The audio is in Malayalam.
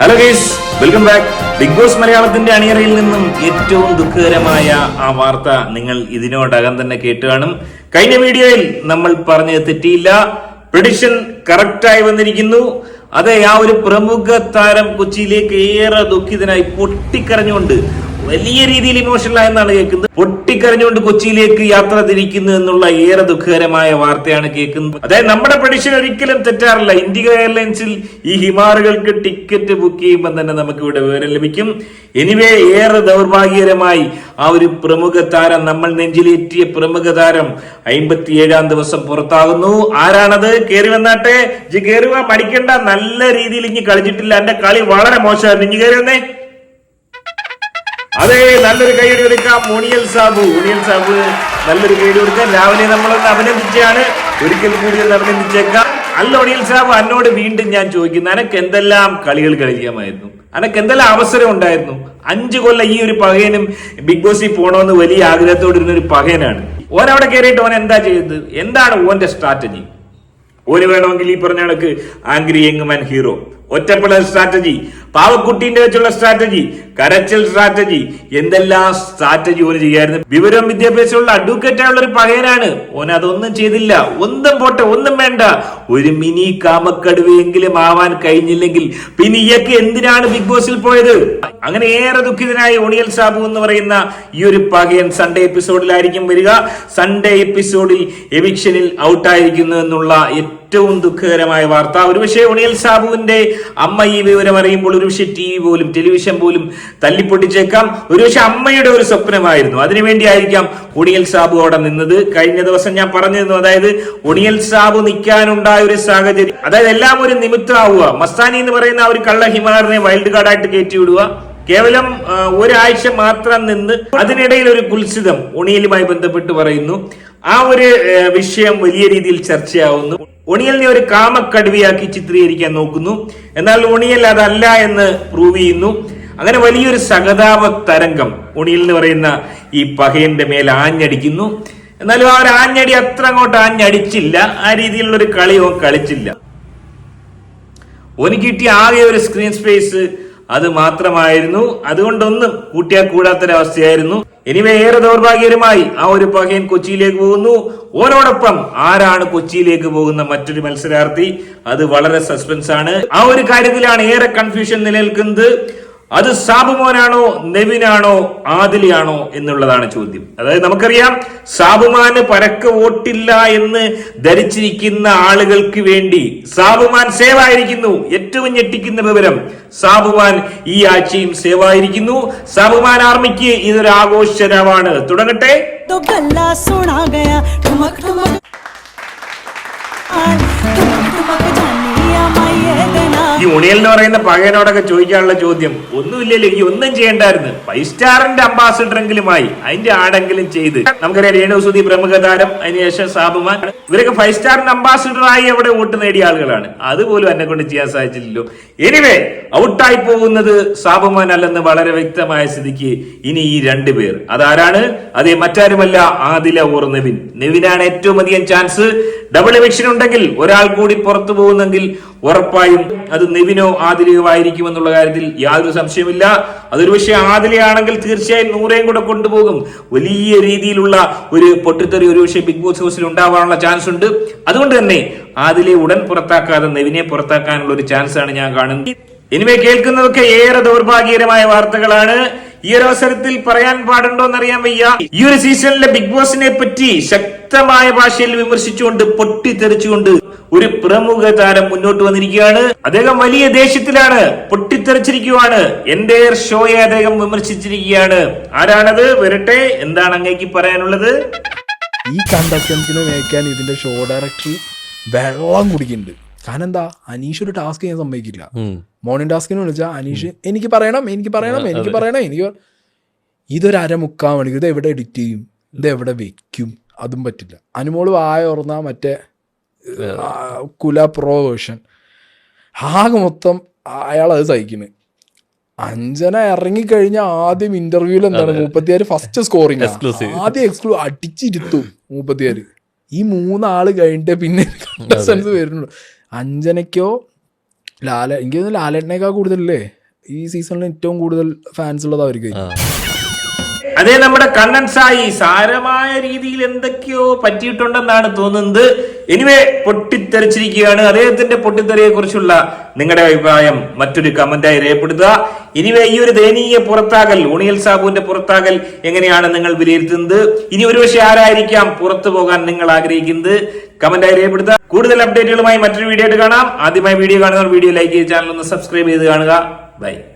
Hello guys welcome back Bigg Boss മലയാളത്തിന്റെ അണിയറയിൽ നിന്നും ഏറ്റവും ദുഃഖകരമായ ആ വാർത്ത നിങ്ങൾ ഇതിനോടകം തന്നെ കേട്ടു കാണും. കഴിഞ്ഞ വീഡിയോയിൽ നമ്മൾ പറഞ്ഞത് തെറ്റിയില്ല. പ്രഡിക്ഷൻ കറക്റ്റായി വന്നിരിക്കുന്നു. അതെ ആ ഒരു പ്രമുഖ താരം കൊച്ചിയിലേക്ക് ഏറെ ദുഃഖിതനായി പൊട്ടിക്കരഞ്ഞുകൊണ്ട് വലിയ രീതിയിൽ ഇമോഷണൽ ആയെന്നാണ് കേൾക്കുന്നത്. പൊട്ടിക്കരഞ്ഞുകൊണ്ട് കൊച്ചിയിലേക്ക് യാത്ര തിരിക്കുന്നു എന്നുള്ള ഏറെ ദുഃഖകരമായ വാർത്തയാണ് കേൾക്കുന്നത്. അതായത് നമ്മുടെ പ്രഡിക്ഷൻ ഒരിക്കലും തെറ്റാറില്ല. ഇന്ത്യ എയർലൈൻസിൽ ഈ ഹിമാറുകൾക്ക് ടിക്കറ്റ് ബുക്ക് ചെയ്യുമ്പോൾ തന്നെ നമുക്ക് ഇവിടെ വിവരം ലഭിക്കും. എനിവേ ഏറെ ദൗർഭാഗ്യകരമായി ആ ഒരു പ്രമുഖ താരം നമ്മൾ നെഞ്ചിലേറ്റിയ പ്രമുഖ താരം അമ്പത്തി ഏഴാം ദിവസം പുറത്താകുന്നു. ആരാണത്? കേറി വന്നാട്ടെ. ജി കേറുക മടിക്കണ്ട. നല്ല രീതിയിൽ ഇനി കളിച്ചിട്ടില്ല. എന്റെ കളി വളരെ മോശമായിരുന്നു. ഇനി കയറി വന്നേ. അതെ നല്ലൊരു കൈയടി കൊടുക്കാം മുണിയൽ സാബു. മുണിയൽ സാബു നല്ലൊരു കൈയടി കൊടുക്കാം രാവിലെ നമ്മളൊന്ന് അഭിനന്ദിച്ചാണ്. ഒരിക്കൽ കൂടി ഒന്ന് അഭിനന്ദിച്ചേക്കാം. അല്ല മുണിയൽ സാബു എന്നോട് വീണ്ടും ഞാൻ ചോദിക്കുന്നു അനക്ക് എന്തെല്ലാം കളികൾ കളിക്കാമായിരുന്നു? അനക്ക് എന്തെല്ലാം അവസരം ഉണ്ടായിരുന്നു? അഞ്ചു കൊല്ലം ഈ ഒരു പകയനും ബിഗ് ബോസിൽ പോകണമെന്ന് വലിയ ആഗ്രഹത്തോടെ ഇരുന്ന ഒരു പകയനാണ്. ഓൻ അവിടെ കയറിയിട്ട് ഓൻ എന്താ ചെയ്തത്? എന്താണ് ഓന്റെ സ്ട്രാറ്റജി? ഓന് വേണമെങ്കിൽ ഈ പറഞ്ഞ കണക്ക് ആംഗ്രി യങ് മാൻ ഹീറോ. ഒറ്റപ്പെടൽ സ്ട്രാറ്റജി പാവക്കുട്ടീന്റെ വെച്ചുള്ള സ്ട്രാറ്റജി കരച്ചിൽ സ്ട്രാറ്റജി എന്തെല്ലാം സ്ട്രാറ്റജി ഓന് ചെയ്യായിരുന്നു. വിവരം വിദ്യാഭ്യാസമുള്ള അഡ്വക്കേറ്റ് ആയുള്ള ഒരു പകയനാണ് ഓൻ അതൊന്നും ചെയ്തില്ല. ഒന്നും പോട്ടെ ഒന്നും വേണ്ട. ഒരു മിനി കാമക്കടുവെങ്കിലും ആവാൻ കഴിഞ്ഞില്ലെങ്കിൽ പിന്നെ ഇയക്ക് എന്തിനാണ് ബിഗ് ബോസിൽ പോയത്? അങ്ങനെ ഏറെ ദുഃഖിതനായ ഒണിയൽ സാബു എന്ന് പറയുന്ന ഈ ഒരു പകയൻ സൺഡേ എപ്പിസോഡിലായിരിക്കും വരിക. സൺഡേ എപ്പിസോഡിൽ എവിക്ഷനിൽ ഔട്ടായിരിക്കുന്നു എന്നുള്ള ഏറ്റവും ദുഃഖകരമായ വാർത്ത. ഒരുപക്ഷെ ഒണിയൽ സാബുവിന്റെ അമ്മ ഈ വിവരം അറിയുമ്പോൾ ഒരുപക്ഷെ ടി വി പോലും ടെലിവിഷൻ പോലും തല്ലിപ്പൊട്ടിച്ചേക്കാം. ഒരുപക്ഷെ അമ്മയുടെ ഒരു സ്വപ്നമായിരുന്നു. അതിനുവേണ്ടി ആയിരിക്കാം ഒണിയൽ സാബു അവിടെ നിന്നത്. കഴിഞ്ഞ ദിവസം ഞാൻ പറഞ്ഞിരുന്നു അതായത് ഒണിയൽ സാബു നിൽക്കാനുണ്ടായ ഒരു സാഹചര്യം. അതായത് എല്ലാം ഒരു നിമിത്തമാവുക. മസ്താനി എന്ന് പറയുന്ന ആ ഒരു കള്ള ഹിമാറിനെ വൈൽഡ് കാർഡായിട്ട് കയറ്റി വിടുക കേവലം ഒരാഴ്ച മാത്രം നിന്ന് അതിനിടയിൽ ഒരു കുൽസിതം ഒണിയലുമായി ബന്ധപ്പെട്ട് പറയുന്നു. ആ ഒരു വിഷയം വലിയ രീതിയിൽ ചർച്ചയാവുന്നു. ഒണിയലിനെ ഒരു കാമക്കടുവയാക്കി ചിത്രീകരിക്കാൻ നോക്കുന്നു. എന്നാൽ ഒണിയൽ അതല്ല എന്ന് പ്രൂവ് ചെയ്യുന്നു. അങ്ങനെ വലിയൊരു സഹതാപ തരംഗം ഒണിയൽ എന്ന് പറയുന്ന ഈ പഹയന്റെ മേൽ ആഞ്ഞടിക്കുന്നു. എന്നാലും ആ ഒരു ആഞ്ഞടി അത്ര അങ്ങോട്ട് ആഞ്ഞടിച്ചില്ല. ആ രീതിയിലുള്ള ഒരു കളി കളിച്ചില്ല. ഓന് കിട്ടിയ ആകെ ഒരു സ്ക്രീൻ സ്പേസ് അത് മാത്രമായിരുന്നു. അതുകൊണ്ടൊന്നും കൂട്ടിയാൽ കൂടാത്തൊരവസ്ഥയായിരുന്നു എനിവേ ഏറെ ദൗർഭാഗ്യകരമായി ആ ഒരു പകയൻ കൊച്ചിയിലേക്ക് പോകുന്നു. ഓരോടൊപ്പം ആരാണ് കൊച്ചിയിലേക്ക് പോകുന്ന മറ്റൊരു മത്സരാർത്ഥി? അത് വളരെ സസ്പെൻസ് ആണ് ആ ഒരു കാര്യത്തിലാണ് ഏറെ കൺഫ്യൂഷൻ നിലനിൽക്കുന്നത്. അത് സാബുമോനാണോ നെവിനാണോ ആദിലിയാണോ എന്നുള്ളതാണ് ചോദ്യം. അതായത് നമുക്കറിയാം സാബുമാന് പരക്ക് വോട്ടില്ല എന്ന് ധരിച്ചിരിക്കുന്ന ആളുകൾക്ക് വേണ്ടി സാബുമാൻ സേവായിരിക്കുന്നു. ഏറ്റവും ഞെട്ടിക്കുന്ന വിവരം സാബുമാൻ ഈ ആഴ്ചയും സേവായിരിക്കുന്നു. സാബുമാൻ ആർമിക്ക് ഇതൊരു ആഘോഷരമാണ് തുടങ്ങട്ടെ. ഉണിയൽ എന്ന് പറയുന്ന പകയനോടൊക്കെ ചോദിക്കാനുള്ള ചോദ്യം. ഒന്നുമില്ലല്ലോ ഈ ഒന്നും ചെയ്യണ്ടായിരുന്നു. ഫൈവ് സ്റ്റാറിന്റെ അംബാസിഡറെങ്കിലുമായി അതിന്റെ ആടെങ്കിലും ചെയ്ത്. നമുക്കറിയാം രേണുസുതി പ്രമുഖ താരം അതിനുശേഷം സാബുമാൻ ഇവരൊക്കെ ഫൈവ് സ്റ്റാറിന്റെ അംബാസിഡറായി അവിടെ വോട്ട് നേടിയ ആളുകളാണ്. അതുപോലും എന്നെ കൊണ്ട് ചെയ്യാൻ സാധിച്ചില്ലല്ലോ. എനിവേ ഔട്ടായി പോകുന്നത് സാബുമാൻ അല്ലെന്ന് വളരെ വ്യക്തമായ സ്ഥിതിക്ക് ഇനി ഈ രണ്ടുപേർ അതാരാണ്? അതെ മറ്റാരുമല്ല ആദില ഓർ നെവിൻ. നെവിനാണ് ഏറ്റവും അധികം ചാൻസ് ഡബിൾ എവിക്ഷൻ ഉണ്ടെങ്കിൽ ഒരാൾ കൂടി പുറത്തു പോകുന്നെങ്കിൽ ഉറപ്പായും അത് നെവിനോ ആദിലയോ ആയിരിക്കും എന്നുള്ള കാര്യത്തിൽ യാതൊരു സംശയമില്ല അതൊരു പക്ഷേ ആദിലയാണെങ്കിൽ തീർച്ചയായും നൂറേയും കൂടെ കൊണ്ടുപോകും. വലിയ രീതിയിലുള്ള ഒരു പൊട്ടിത്തെറി ഒരു പക്ഷേ ബിഗ് ബോസ് ഹൗസിൽ ഉണ്ടാവാനുള്ള ചാൻസ് ഉണ്ട്. അതുകൊണ്ട് തന്നെ ആദിലെ ഉടൻ പുറത്താക്കാതെ നെവിനെ പുറത്താക്കാനുള്ള ഒരു ചാൻസ് ആണ് ഞാൻ കാണുന്നത്. എനിവേ കേൾക്കുന്നതൊക്കെ ഏറെ ദൗർഭാഗ്യകരമായ വാർത്തകളാണ്. ഈ ഒരു അവസരത്തിൽ പറയാൻ പാടുണ്ടോ എന്നറിയാൻ വയ്യ. ഈ ഒരു സീസണിലെ ബിഗ് ബോസിനെ പറ്റി ശക്തമായ ഭാഷയിൽ വിമർശിച്ചുകൊണ്ട് പൊട്ടിത്തെറിച്ചുകൊണ്ട് ഒരു പ്രമുഖ താരം മുന്നോട്ട് വന്നിരിക്കുകയാണ്. അദ്ദേഹം വലിയ ദേഷ്യത്തിലാണ് പൊട്ടിത്തെറിച്ചിരിക്കുകയാണ് എന്റെ ഷോയെ അദ്ദേഹം വിമർശിച്ചിരിക്കുകയാണ്. ആരാണത്? വരട്ടെ എന്താണ് അങ്ങേക്ക് പറയാനുള്ളത്? ഈ കണ്ടസ്റ്റൻസിനെ നയിക്കാൻ ഇതിന്റെ ഷോ ഡയറക്ടർ വെള്ളം കുടിക്കുന്നുണ്ട്. കാരണം എന്താ? അനീഷ് ഒരു ടാസ്ക് ഞാൻ സമ്മതിക്കില്ല. മോർണിംഗ് ടാസ്കിന് വിളിച്ചാൽ അനീഷ് എനിക്ക് പറയണം എനിക്ക് പറയണം എനിക്ക് പറയണം എനിക്ക് ഇതൊരു അരമുക്കാൽ മണിക്കൂർ ഇത് എവിടെ എഡിറ്റ് ചെയ്യും? ഇത് എവിടെ വെക്കും? അതും പറ്റില്ല. അനുമോൾ വായ ഓർന്ന മറ്റേ കുല പ്രോ വേർഷൻ ആകെ മൊത്തം അയാൾ അത് സഹിക്കുന്നത് അഞ്ജന ഇറങ്ങിക്കഴിഞ്ഞ ആദ്യം ഇന്റർവ്യൂവിൽ എന്താണ്? മുപ്പത്തിയാറ് ഫസ്റ്റ് സ്കോറിങ് ആദ്യം എക്സ്ക്ലൂ അടിച്ചിരുത്തു മുപ്പത്തിയാറ് ഈ മൂന്നാൾ കഴിഞ്ഞിട്ട് പിന്നെ കണ്ടസ്റ്റൻസ് വരുന്നുള്ളൂ. അഞ്ജനയ്ക്കോ ലാല എനിക്ക് തോന്നുന്നു ലാലേട്ടനേക്കാൾ കൂടുതലല്ലേ ഈ സീസണിൽ ഏറ്റവും കൂടുതൽ ഫാൻസ് ഉള്ളത് അവർക്ക്. അതെ നമ്മുടെ കണ്ണൻ സായി സാരമായ രീതിയിൽ എന്തൊക്കെയോ പറ്റിയിട്ടുണ്ടെന്നാണ് തോന്നുന്നത്. എനിവേ പൊട്ടിത്തെറിച്ചിരിക്കുകയാണ്. അദ്ദേഹത്തിന്റെ പൊട്ടിത്തെറിയെ കുറിച്ചുള്ള നിങ്ങളുടെ അഭിപ്രായം മറ്റൊരു കമന്റായി രേഖപ്പെടുത്തുക. ഇനിവേ ഈ ഒരു ദയനീയ പുറത്താകൽ ഉണിയൽ സാബുവിന്റെ പുറത്താകൽ എങ്ങനെയാണ് നിങ്ങൾ വിലയിരുത്തുന്നത്? ഇനി ഒരുപക്ഷെ ആരായിരിക്കാം പുറത്തു പോകാൻ നിങ്ങൾ ആഗ്രഹിക്കുന്നത്? കമന്റായി രേഖപ്പെടുത്തുക. കൂടുതൽ അപ്ഡേറ്റുകളുമായി മറ്റൊരു വീഡിയോ ആയിട്ട് കാണാം. ആദ്യമായി വീഡിയോ കാണുന്നവർ വീഡിയോ ലൈക്ക് ചെയ്ത് ചാനൽ ഒന്ന് സബ്സ്ക്രൈബ് ചെയ്ത് കാണുക. ബൈ